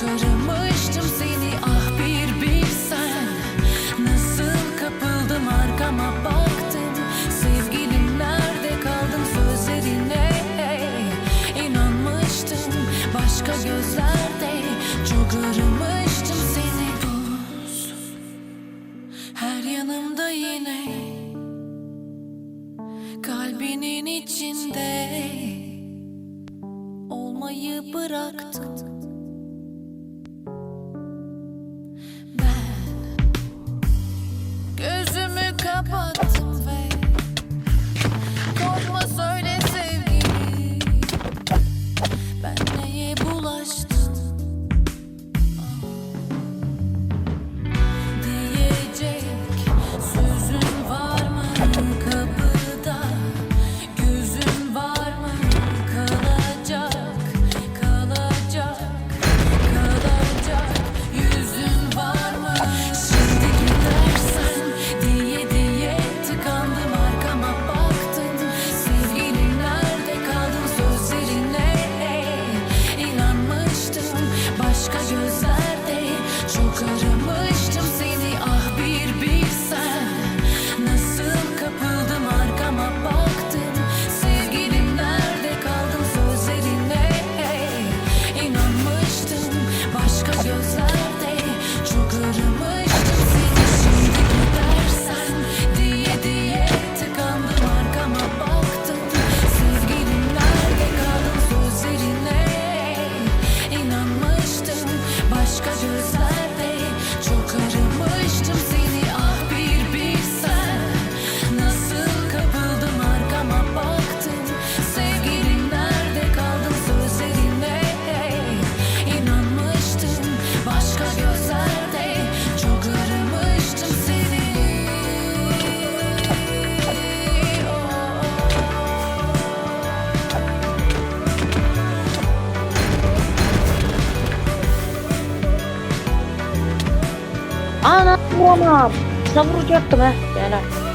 Çıkarmıştım seni ah bir bilsen. Nasıl kapıldım arkama baktın. Sevgilim nerede kaldın sözlerine? İnanmıştım başka gözlerde. Çok aramıştım seni buz Her yanımda yine Kalbinin içinde Olmayı bıraktım. Ana bulamam. Savuracaktım he. Yani.